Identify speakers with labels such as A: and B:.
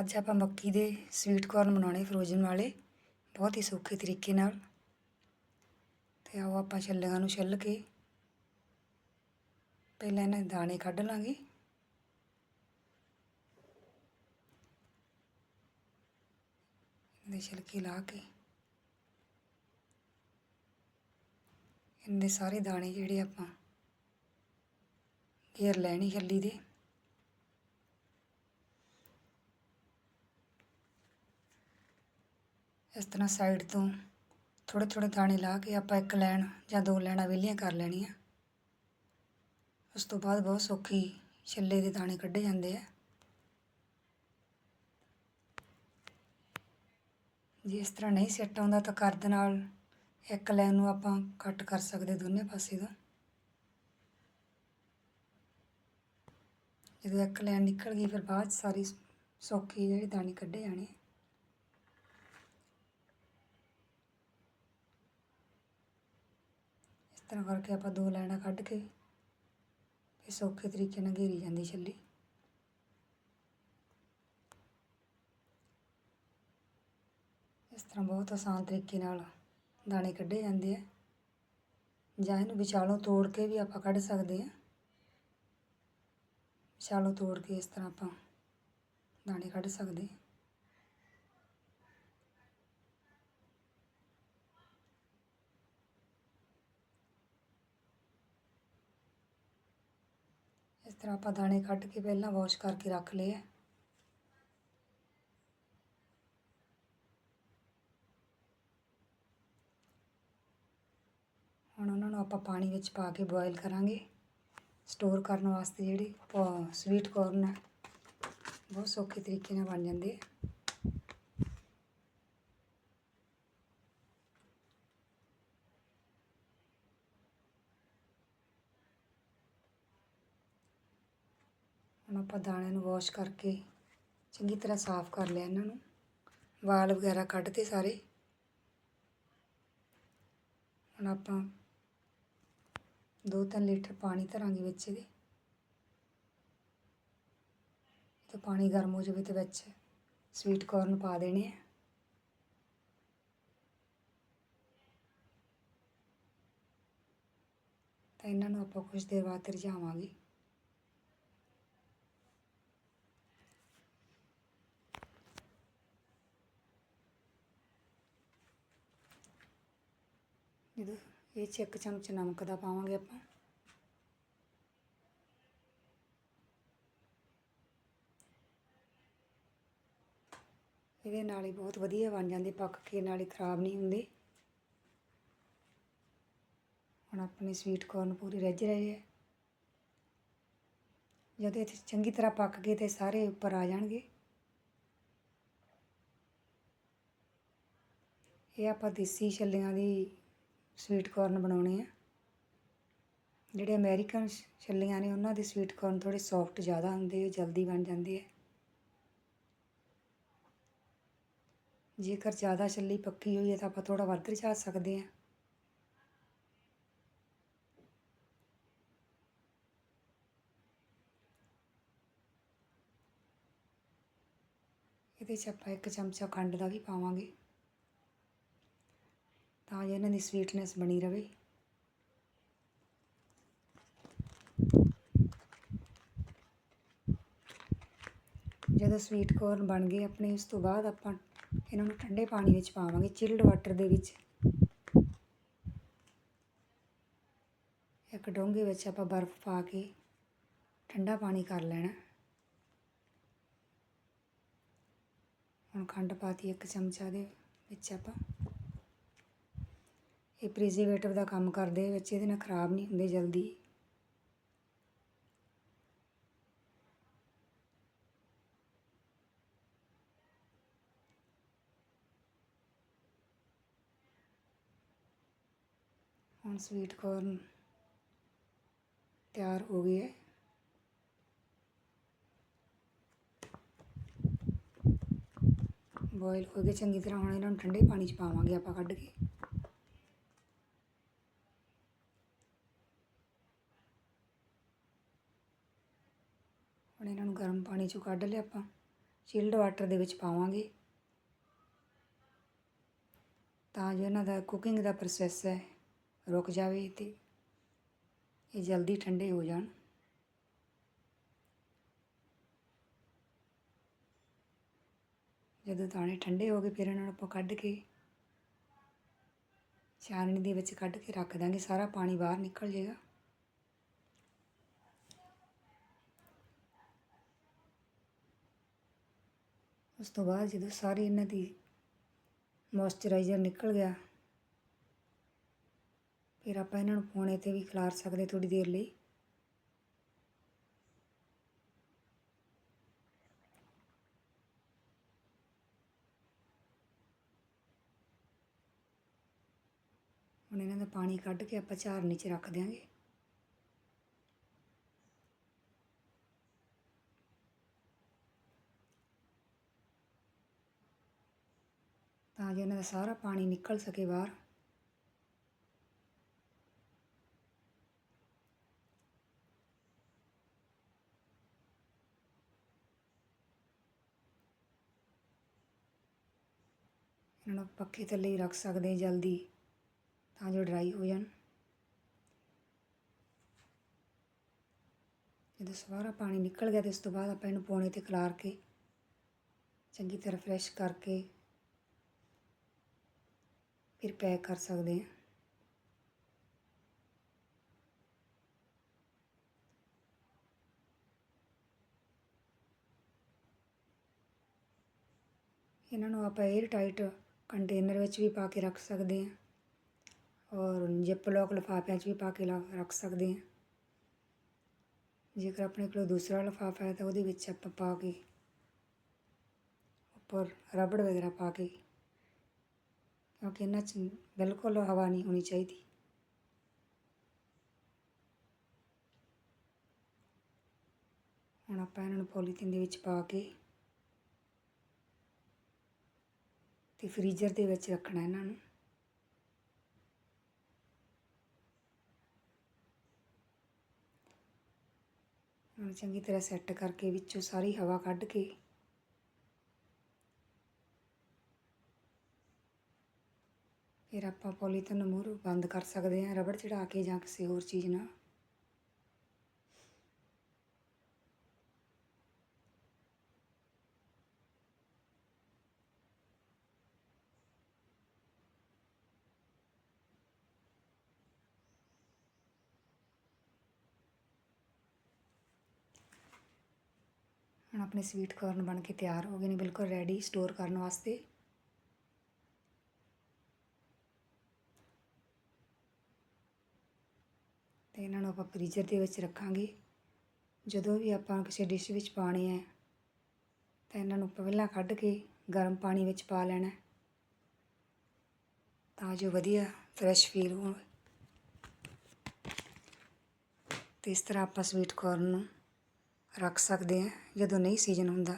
A: ਅੱਜ ਆਪਾਂ ਮੱਕੀ ਦੇ ਸਵੀਟ ਕੋਰਨ ਬਣਾਉਣੇ ਫਰੋਜ਼ਨ ਵਾਲੇ। ਬਹੁਤ ਹੀ ਸੌਖੇ ਤਰੀਕੇ ਨਾਲ। ਤੇ ਆਓ ਆਪਾਂ ਛੱਲੀਆਂ ਨੂੰ ਛਿੱਲ ਕੇ ਪਹਿਲਾਂ ਇਹਨਾਂ ਦੇ ਦਾਣੇ ਕੱਢ ਲਾਂਗੇ। ਇਹਦੇ ਛਿਲਕੇ ਲਾ ਕੇ ਇਹਨਾਂ ਦੇ ਸਾਰੇ ਦਾਣੇ ਜਿਹੜੇ ਆਪਾਂ ਘੇਰ ਲੈਣੀ ਛੱਲੀ ਦੇ। ਇਸ ਤਰ੍ਹਾਂ ਸਾਈਡ ਤੋਂ ਥੋੜ੍ਹੇ ਥੋੜ੍ਹੇ ਦਾਣੇ ਲਾ ਕੇ ਆਪਾਂ ਇੱਕ ਲਾਈਨ ਜਾਂ ਦੋ ਲਾਈਨਾਂ ਵਿਹਲੀਆਂ ਕਰ ਲੈਣੀਆਂ। ਉਸ ਤੋਂ ਬਾਅਦ ਬਹੁਤ ਸੌਖੀ ਛੱਲੇ ਦੇ ਦਾਣੇ ਕੱਢੇ ਜਾਂਦੇ ਆ। ਜੇ ਇਸ ਤਰ੍ਹਾਂ ਨਹੀਂ ਸੈੱਟ ਆਉਂਦਾ ਤਾਂ ਕਰਦ ਨਾਲ ਇੱਕ ਲਾਈਨ ਨੂੰ ਆਪਾਂ ਕੱਟ ਕਰ ਸਕਦੇ ਦੋਨੇ ਪਾਸੇ ਦਾ ਜਦੋਂ ਇੱਕ ਲਾਈਨ ਨਿਕਲ ਗਈ ਫਿਰ ਬਾਅਦ 'ਚ ਸਾਰੀ ਸੌਖੀ ਜਿਹੜੀ ਦਾਣੇ ਕੱਢੇ ਜਾਣੇ ਆ। ਇਸ ਤਰ੍ਹਾਂ ਕਰਕੇ ਆਪਾਂ ਦੋ ਲਾਈਨਾਂ ਕੱਢ ਕੇ ਫਿਰ ਸੌਖੇ ਤਰੀਕੇ ਨਾਲ ਘੇਰੀ ਜਾਂਦੀ ਛੱਲੀ। ਇਸ ਤਰ੍ਹਾਂ ਬਹੁਤ ਆਸਾਨ ਤਰੀਕੇ ਨਾਲ ਦਾਣੇ ਕੱਢੇ ਜਾਂਦੇ ਆ। ਜਾਂ ਇਹਨੂੰ ਵਿਚਾਲੋਂ ਤੋੜ ਕੇ ਵੀ ਆਪਾਂ ਕੱਢ ਸਕਦੇ ਆ। ਵਿਚਾਲੋਂ ਤੋੜ ਕੇ ਇਸ ਤਰ੍ਹਾਂ ਆਪਾਂ ਦਾਣੇ ਕੱਢ ਸਕਦੇ ਹਾਂ ਤਰ੍ਹਾਂ ਆਪਾਂ ਦਾਣੇ ਕੱਢ ਕੇ ਪਹਿਲਾਂ ਵਾਸ਼ ਕਰਕੇ ਰੱਖ ਲਏ ਆ। ਹੁਣ ਉਹਨਾਂ ਨੂੰ ਆਪਾਂ ਪਾਣੀ ਵਿੱਚ ਪਾ ਕੇ ਬੋਇਲ ਕਰਾਂਗੇ। ਸਟੋਰ ਕਰਨ ਵਾਸਤੇ ਜਿਹੜੇ ਸਵੀਟ ਕੋਰਨ ਹੈ ਬਹੁਤ ਸੌਖੇ ਤਰੀਕੇ ਨਾਲ ਬਣ ਜਾਂਦੇ ਆ। ਹੁਣ ਆਪਾਂ ਦਾਣਿਆਂ ਨੂੰ ਵਾਸ਼ ਕਰਕੇ ਚੰਗੀ ਤਰ੍ਹਾਂ ਸਾਫ਼ ਕਰ ਲਿਆ ਇਹਨਾਂ ਨੂੰ। ਵਾਲ ਵਗੈਰਾ ਕੱਢਤੇ ਸਾਰੇ। ਹੁਣ ਆਪਾਂ ਦੋ ਤਿੰਨ ਲੀਟਰ ਪਾਣੀ ਧਰਾਂਗੇ ਵਿੱਚ ਇਹਦੇ। ਤੇ ਪਾਣੀ ਗਰਮ ਹੋ ਜਾਵੇ ਤੇ ਵਿੱਚ ਸਵੀਟ ਕੋਰਨ ਪਾ ਦੇਣੇ ਆ। ਤਾਂ ਇਹਨਾਂ ਨੂੰ ਆਪਾਂ ਕੁਝ ਦੇਰ ਬਾਅਦ ਰਿਝਾਵਾਂਗੇ ਜਦੋਂ ਇਹ 'ਚ ਇੱਕ ਚਮਚ ਨਮਕ ਦਾ ਪਾਵਾਂਗੇ ਆਪਾਂ। ਇਹਦੇ ਨਾਲ ਹੀ ਬਹੁਤ ਵਧੀਆ ਬਣ ਜਾਂਦੀ, ਪੱਕ ਕੇ ਨਾਲ ਹੀ ਖਰਾਬ ਨਹੀਂ ਹੁੰਦੇ। ਹੁਣ ਆਪਣੇ ਸਵੀਟ ਕੋਰਨ ਪੂਰੇ ਰਿੱਝ ਰਹੇ ਆ ਜਦੋਂ ਇਹ ਚੰਗੀ ਤਰ੍ਹਾਂ ਪੱਕ ਗਏ ਤੇ ਸਾਰੇ ਉੱਪਰ ਆ ਜਾਣਗੇ। ਇਹ ਆਪਾਂ ਦੇਸੀ ਛੱਲੀਆਂ ਦੀ ਸਵੀਟ ਕੋਰਨ ਬਣਾਉਣੇ ਆ ਜਿਹੜੇ ਅਮਰੀਕਨ ਛੱਲੀਆਂ ਨੇ, ਉਹਨਾਂ ਦੇ ਸਵੀਟ ਕੋਰਨ ਥੋੜੇ ਸੌਫਟ ਜ਼ਿਆਦਾ ਹੁੰਦੇ ਆ ਜਲਦੀ ਬਣ ਜਾਂਦੇ ਆ ਜੇਕਰ ਜ਼ਿਆਦਾ ਛੱਲੀ ਪੱਕੀ ਹੋਈ ਹੈ, ਤਾਂ ਆਪਾਂ ਥੋੜਾ ਵੱਧ ਰਝਾ ਸਕਦੇ ਆ ਇਹਦੇ 'ਚ ਆਪਾਂ ਇੱਕ ਚਮਚਾ ਖੰਡ ਦਾ ਵੀ ਪਾਵਾਂਗੇ। ਇਹਨਾਂ ਦੀ ਸਵੀਟਨੈਸ ਬਣੀ ਰਵੇ। ਜਦੋਂ ਸਵੀਟ ਕੋਰਨ ਬਣ ਗਏ ਆਪਣੇ, ਉਸ ਤੋਂ ਬਾਅਦ ਆਪਾਂ ਇਹਨਾਂ ਨੂੰ ਠੰਡੇ ਪਾਣੀ ਵਿੱਚ ਪਾਵਾਂਗੇ ਚਿਲਡ ਵਾਟਰ ਦੇ ਵਿੱਚ। ਇੱਕ ਡੋਂਗੇ ਵਿੱਚ ਆਪਾਂ ਬਰਫ਼ ਪਾ ਕੇ ਠੰਡਾ ਪਾਣੀ ਕਰ ਲੈਣਾ। ਹੁਣ ਖੰਡ ਪਾਤੀ ਇੱਕ ਚਮਚਾ ਦੇ ਵਿੱਚ ਆਪਾਂ। ਇਹ ਪ੍ਰੀਜ਼ਰਵੇਟਿਵ ਦਾ ਕੰਮ ਕਰਦੇ ਵਿੱਚ, ਇਹਦੇ ਨਾਲ ਖਰਾਬ ਨਹੀਂ ਹੁੰਦੇ ਜਲਦੀ। ਹੁਣ ਸਵੀਟ ਕੋਰਨ ਤਿਆਰ ਹੋ ਗਈ ਹੈ। ਬੋਇਲ ਹੋ ਗਏ ਚੰਗੀ ਤਰ੍ਹਾਂ, ਹੁਣ ਇਹਨਾਂ ਨੂੰ ਠੰਡੇ ਪਾਣੀ 'ਚ ਪਾਵਾਂਗੇ ਆਪਾਂ ਕੱਢ ਕੇ ਹੁਣ ਇਹਨਾਂ ਨੂੰ ਗਰਮ ਪਾਣੀ 'ਚੋਂ ਕੱਢ ਲਿਆ ਆਪਾਂ। ਚਿਲਡ ਵਾਟਰ ਦੇ ਵਿੱਚ ਪਾਵਾਂਗੇ। ਤਾਂ ਜੋ ਇਹਨਾਂ ਦਾ ਕੁਕਿੰਗ ਦਾ ਪ੍ਰੋਸੈਸ ਹੈ, ਰੁਕ ਜਾਵੇ ਤੇ ਇਹ ਜਲਦੀ ਠੰਡੇ ਹੋ ਜਾਣ। ਜਦੋਂ ਦਾਣੇ ਠੰਡੇ ਹੋ ਗਏ, ਫਿਰ ਇਹਨਾਂ ਨੂੰ ਆਪਾਂ ਕੱਢ ਕੇ ਛਾਨਣੀ ਦੇ ਵਿੱਚ ਕੱਢ ਕੇ ਰੱਖ ਦਾਂਗੇ। ਸਾਰਾ ਪਾਣੀ ਬਾਹਰ ਨਿਕਲ ਜਾਏਗਾ। ਉਸ ਤੋਂ ਬਾਅਦ ਜਦੋਂ ਸਾਰੀ ਇਹਨਾਂ ਦੀ ਮੋਇਸਚਰਾਈਜ਼ਰ ਨਿਕਲ ਗਿਆ, ਫਿਰ ਆਪਾਂ ਇਹਨਾਂ ਨੂੰ ਪੌਣੇ ਤੇ ਵੀ ਖਿਲਾਰ ਸਕਦੇ ਥੋੜੀ ਦੇਰ ਲਈ। ਹੁਣ ਇਹਨਾਂ ਦਾ ਪਾਣੀ ਕੱਢ ਕੇ ਆਪਾਂ ਝਾਰਨੀ 'ਚ ਰੱਖ ਦਿਆਂਗੇ ਤਾਂ ਜੋ ਇਹਨਾਂ ਦਾ ਸਾਰਾ ਪਾਣੀ ਨਿਕਲ ਸਕੇ ਬਾਹਰ। ਇਹਨਾਂ ਨੂੰ ਪੱਖੇ ਥੱਲੇ ਹੀ ਰੱਖ ਸਕਦੇ ਹਾਂ ਜਲਦੀ, ਤਾਂ ਜੋ ਡਰਾਈ ਹੋ ਜਾਣ। ਜਦੋਂ ਸਾਰਾ ਪਾਣੀ ਨਿਕਲ ਗਿਆ ਤੇ ਉਸ ਤੋਂ ਬਾਅਦ ਆਪਾਂ ਇਹਨੂੰ ਪੌਣੇ ਤੇ ਖਲਾਰ ਕੇ, ਚੰਗੀ ਤਰ੍ਹਾਂ ਫਰੈਸ਼ ਕਰਕੇ ਫਿਰ ਪੈਕ ਕਰ ਸਕਦੇ ਹਾਂ। ਇਹਨਾਂ ਨੂੰ ਆਪਾਂ 에ਅਰ ਟਾਈਟ ਕੰਟੇਨਰ ਵਿੱਚ ਵੀ ਪਾ ਕੇ ਰੱਖ ਸਕਦੇ ਹਾਂ ਔਰ ਜਿਪ ਲੋਕ ਲਿਫਾਫਿਆਂ 'ਚ ਵੀ ਪਾ ਕੇ ਲਾ- ਰੱਖ ਸਕਦੇ ਹਾਂ। ਜੇਕਰ ਆਪਣੇ ਕੋਲ ਦੂਸਰਾ ਲਿਫਾਫਾ ਹੈ ਤਾਂ ਉਹਦੇ ਵਿੱਚ ਆਪਾਂ ਪਾ ਕੇ ਉੱਪਰ ਰਬੜ ਵਗੈਰਾ ਪਾ ਕੇ ਕਿਉਂਕਿ ਇਹਨਾਂ 'ਚ ਬਿਲਕੁਲ ਹਵਾ ਨਹੀਂ ਹੋਣੀ ਚਾਹੀਦੀ ਹੁਣ ਆਪਾਂ ਇਹਨਾਂ ਨੂੰ ਪੋਲੀਥੀਨ ਦੇ ਵਿੱਚ ਪਾ ਕੇ ਤੇ ਫ੍ਰੀਜ਼ਰ ਦੇ ਵਿੱਚ ਰੱਖਣਾ ਇਹਨਾਂ ਨੂੰ ਹੁਣ ਚੰਗੀ ਤਰ੍ਹਾਂ ਸੈੱਟ ਕਰਕੇ ਵਿੱਚੋਂ ਸਾਰੀ ਹਵਾ ਕੱਢ ਕੇ ਫਿਰ ਆਪਾਂ ਪੋਲੀਥਨ ਨੂੰ ਮੂਹਰੋਂ ਬੰਦ ਕਰ ਸਕਦੇ ਹਾਂ, ਰਬੜ ਚੜਾ ਕੇ ਜਾਂ ਕਿਸੇ ਹੋਰ ਚੀਜ਼ ਨਾਲ। ਹੁਣ ਆਪਣੇ ਸਵੀਟ ਕਾਰਨ ਬਣ ਕੇ ਤਿਆਰ ਹੋ ਗਏ ਨੇ, ਬਿਲਕੁਲ ਰੈਡੀ ਸਟੋਰ ਕਰਨ ਵਾਸਤੇ ਤੇ ਇਹਨਾਂ ਨੂੰ ਆਪਾਂ ਫ੍ਰੀਜ਼ਰ ਦੇ ਵਿੱਚ ਰੱਖਾਂਗੇ। ਜਦੋਂ ਵੀ ਆਪਾਂ ਕਿਸੇ ਡਿਸ਼ ਵਿੱਚ ਪਾਣੇ ਹੈ ਤਾਂ ਇਹਨਾਂ ਨੂੰ ਪਹਿਲਾਂ ਕੱਢ ਕੇ ਗਰਮ ਪਾਣੀ ਵਿੱਚ ਪਾ ਲੈਣਾ। ਤਾਂ ਜੋ ਵਧੀਆ ਫਰੈਸ਼ ਫੀਲ ਹੋਣ। ਤੇ ਇਸ ਤਰ੍ਹਾਂ ਆਪਾਂ ਸਵੀਟ ਕਾਰਨ ਨੂੰ ਰੱਖ ਸਕਦੇ ਹਾਂ ਜਦੋਂ ਨਹੀਂ ਸੀਜ਼ਨ ਹੁੰਦਾ।